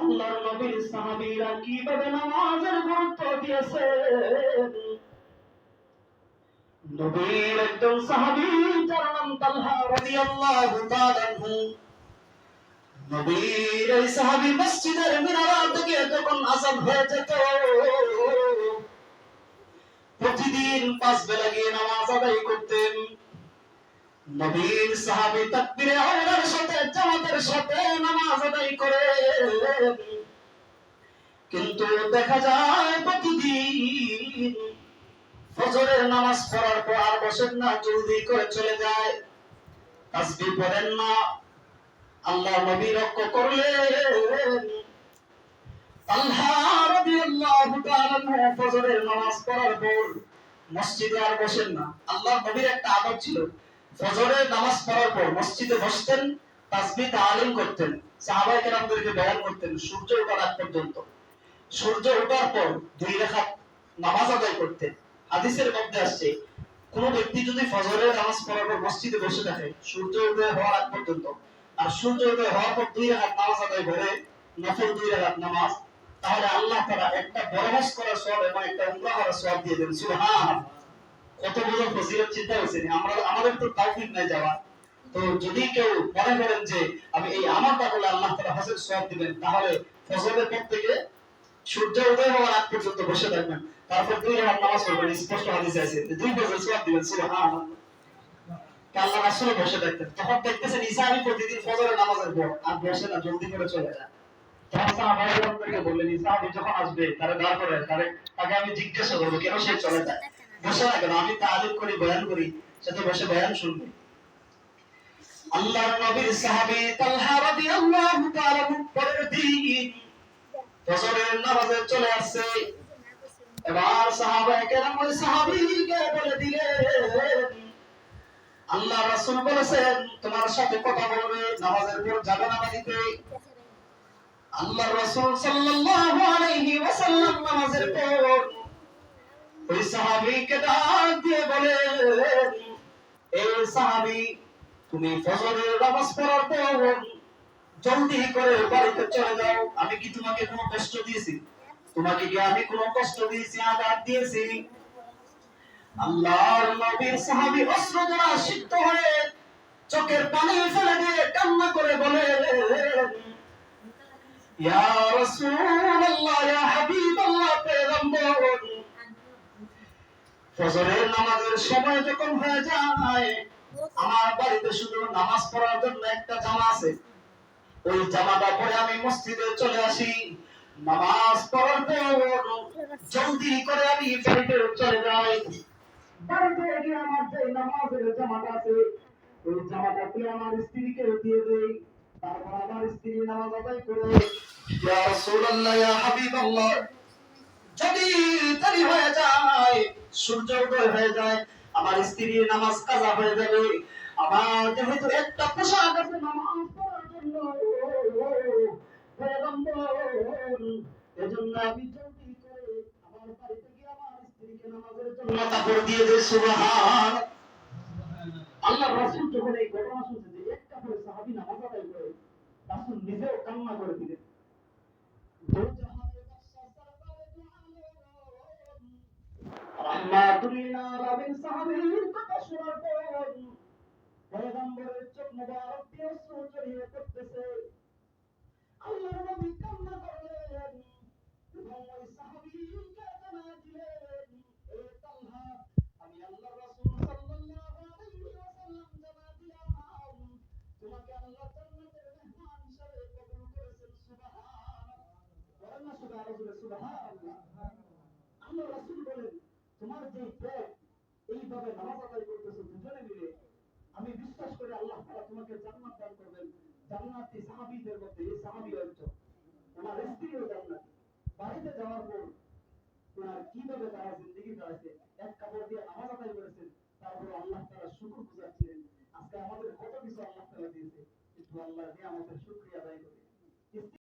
আল্লাহর নবীর সাহাবীরা কীভাবে নামাজের গুরুত্ব দিয়েছে? নবীর একজন সাহাবী, যার নাম তালহা রাদিয়াল্লাহু তাআলা নবীর এই সাহাবী মসজিদের মিনার থেকে যখন আজান হয়ে যেত, প্রতিদিন পাঁচ বেলা গিয়ে নামাজ আদায় করতেন। নবীর সাহাবী তাকবীরে আওলার কিন্তু দেখা যায় প্রতিদিন ফজরের নামাজ পড়ার পর আর বসেন না, জলদি করে চলে যায়। তাসবিহ পড়েন না। আল্লাহ নবী রক্ষ করলেন, আল্লাহ ফজরের নামাজ পড়ার পর মসজিদে আর বসেন না। আল্লাহ নবীর একটা আদত ছিল, ফজরের নামাজ পড়ার পর মসজিদে বসতেন তাসবিহ তালিম করতেন। সাহাবায়ে কেরামদেরকে বয়ান করতেন, সূর্য আগ পর্যন্ত। সূর্য ওঠার পর দুই রাকাত নামাজ আদায় করতেন হাদিসের মধ্যে আসছে, কোন ব্যক্তি যদি ফজরের নামাজ পড়ার পর মসজিদে বসে থাকে, সূর্য উদয় হওয়ার আগ পর্যন্ত, আর সূর্য উদয় হওয়ার পর দুই রাকাত নামাজ আদায় করে, নফল দুই রাকাত নামাজ, তাহলে আল্লাহ তাআলা একটা হজ করার সওয়াব এবং একটা উমরা করার সওয়াব দিয়ে দেন। সুবহান কত বড় ফজিলত চিন্তা করেছেন আমরা, আমাদের তো তৌফিক নাই যাওয়া তো যদি কেউ মনে করেন যে, আমি এই আমলটা করলে আল্লাহ তাআলা হজের সওয়াব দিবেন, তাহলে ফজরের পর থেকে সূর্য উদয় হওয়ার আগ পর্যন্ত বসে থাকবেন। তারপর দুই রাকাত নামাজ পড়বেন স্পষ্ট হাদিসে আছে। দুই বছর সওয়াব দিবেন সুবহান আল্লাহ রাসূল বসে থাকতেন। তখন দেখতেছেন ঈসা আমি প্রতিদিন ফজরের নামাজের পর আর বসে না, জলদি করে চলে যায়। জিজ্ঞাসা করব, কেন সে চলে না কেন আমি বয়ান করি বয়ান আল্লাহর ফজরের নামাজে চলে আসছে। এবার সাহাবায়ে কেরাম ওই সাহাবীকে বলে দিলেন, আল্লাহ রাসূল বলেছেন, তোমার সাথে কথা বলবে, নামাজের পর যাবে না বাড়িতে। আল্লাহ রাসূল সাল্লাল্লাহু আলাইহি ওয়াসাল্লাম নামাজের পর ওই সাহাবীকে ডাক দিয়ে বলেন, এই সাহাবী, তুমি ফজরের নামাজ পড়ার পর জলদি করে বাড়িতে চলে যাও। আমি কি তোমাকে কোনো কষ্ট দিয়েছি? তোমাকে কি আমি কোনো কষ্ট দিয়েছি, আঘাত দিয়েছি? আল্লাহর নবীর সাহাবী অস্ত্র দ্বারা সিদ্ধ হয়ে চোখের পানি ফেলে দিয়ে কান্না করে বলে, ইয়া রাসূলুল্লাহ, ইয়া হাবিবাল্লাহ, পয়গম্বর, ফজরের নামাজের সময় যখন হয়ে যায়, আমার বাড়িতে শুধু নামাজ পড়ার জন্য একটা জামা আছে। ওই জামাটা পরে আমি মসজিদে চলে আসি। নামাজ পড়ার পর জলদি করে আমি বাড়িতে চলে যাই। বাড়িতে গিয়ে আমার যে নামাজের জামাটা আছে, ওই জামাটা তুলে আমার স্ত্রীকে দিয়ে দেই। তারপর আমার স্ত্রী নামাজ আদায় করে। ইয়া রাসূলুল্লাহ, ইয়া হাবিবাল্লাহ, যদি দেরি হয়ে যায়, সূর্য উদয় হয়ে যায়, আমার স্ত্রীর নামাজ কাজা হয়ে যাবে। আমার যেহেতু একটা পোশাক আছে, নামাজ পড়ার জন্য এজন্য আমি জলদি করে আমার বাড়িতে গিয়ে আমার স্ত্রীকে নামাজের জন্য কাপড় দিয়ে দেই সুবহান আল্লাহ রাসূল যখন এই ঘটনা শুনছে যে একটা করে সাহাবী চোখ মোবারক দিয়ে অশ্রু আল্লাহর নবী কান্না করলেন এবং ওই সাহাবীকে জানা দিলেন এ তালহা আমি আল্লাহর রাসূল সাল্লাল্লাহু আলাইহি ওয়াসাল্লাম জানা দিলাম তোমাকে আল্লাহ জান্নাতের মেহমান হিসেবে কবুল করেছেন সুবহানাল্লাহ বলেন না সুবহানাল্লাহ সুবহানাল্লাহ আল্লাহ রাসূল বলেন তোমার যে পেট এইভাবে নামাজ আদায় করতেছো দুজনে মিলে আমি বিশ্বাস করি আল্লাহ তাআলা তোমাকে জান্নাত দান করবেন জান্নাতি সাহাবীদের মধ্যে এই সাহাবী একজন ওনার স্ত্রীও জান্নাতি। বাড়িতে যাওয়ার পর ওনার কীভাবে তারা জিন্দগি কাটাইছে, এক কাপড়